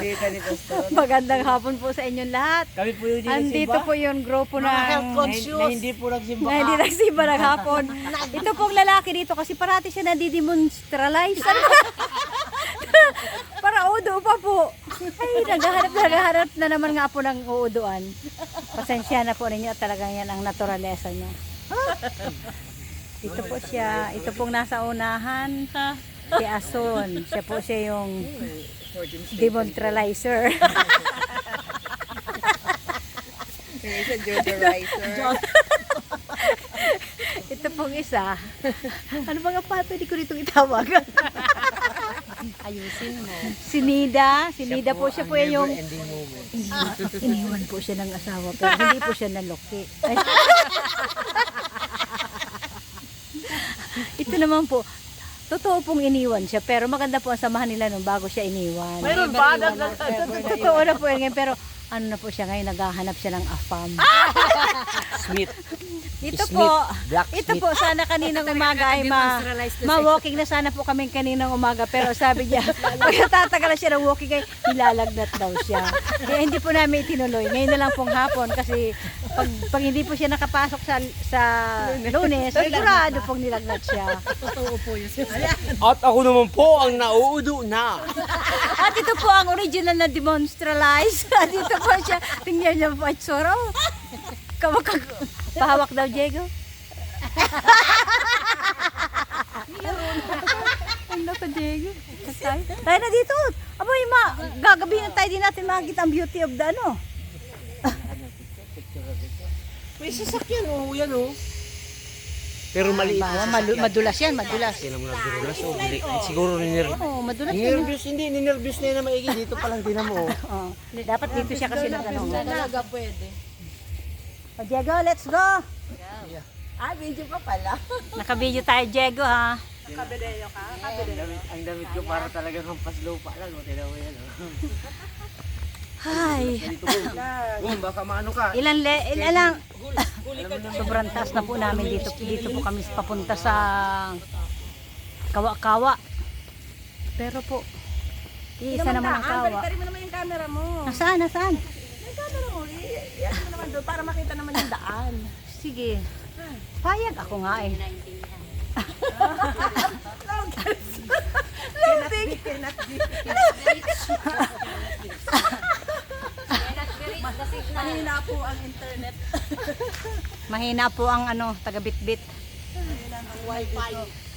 Pastor. Magandang hapon po sa inyong lahat. Kami po yung Andito po yung grupo ng. Na, na hindi po nagsimba. na hindi nagsimba ng hapon. Ito pong lalaki dito kasi parati siya nadidemonstralize. Ano? Para udo pa po. Ay, naghahanap na naghahanap na naman nga po ng uuduan. Pasensya na po ninyo at talagang yan ang naturalesa niya. Ito po siya. Ito pong nasa unahan. Si Ason. Siya po siya yung demonstralizer. Isa, deodorizer. Ito pong isa. Ano ba nga pa pwede ko dito itawag? Ayusin mo. si Nida. Si Nida po siya po yung Ending moment. iniwan po siya ng asawa pero hindi po siya naloki. Ito naman po, totoo pong iniwan siya pero maganda po ang samahan nila nung bago siya iniwan. Mayroon ba? Totoo na po yun ngayon pero ano na po siya ngayon, naghahanap siya ng afam. Sweet. Ito Smith. po, Black ito Smith. po sana kaninang umaga ay ma, ma-walking na sana po kami kaninang umaga pero sabi niya, pag natatagalan siya ng walking ay nilalagnat daw siya. Kaya hindi po namin itinuloy. Ngayon na lang pong hapon kasi pag, pag hindi po siya nakapasok sa sa lunes, sigurado pong nilagnat siya. At ako naman po ang nauudo na. At ito po ang original na demonstralize. Dito po siya. Tingnan niyo po at soro. Kamakag... Pahawak daw, Diego. Ang loko, Diego. Tayo na dito. Aboy, ma, gagabihin na tayo din natin makikita ang beauty of the ano. May sasakyan oh, yan oh. Pero maliit na malu- madulas yan, madulas. Sino mo nagdurulas oh. Bili. Siguro ninir. Oo, madulas yan. Nervous hindi, ninervous na yun na maigi. Dito pa lang tinan mo oh. Oo. Dapat dito siya kasi nag ano. Talaga pwede. O, Diego, let's go. Ah, video pa pala. Nakabidyo tayo, Diego, ha? Ang damit, ang damit ko para talagang hampas lupa lang. Oh. Tinan mo yan oh. Hi. Dito boom. Boom, baka maano ka. Ilan le, ilan lang. Sobrang taas na po namin dito. Dito po kami papunta sa Kawa-Kawa. Pero po, iisa naman ang kawa. Balik mo naman yung camera mo. Nasaan, nasaan? Yung camera mo, i-ano mo naman doon para makita naman yung daan. Sige. Payag ako nga eh. Loading! Cannot be. Mahina po ang internet. Mahina po ang ano, taga-bitbit. Wifi.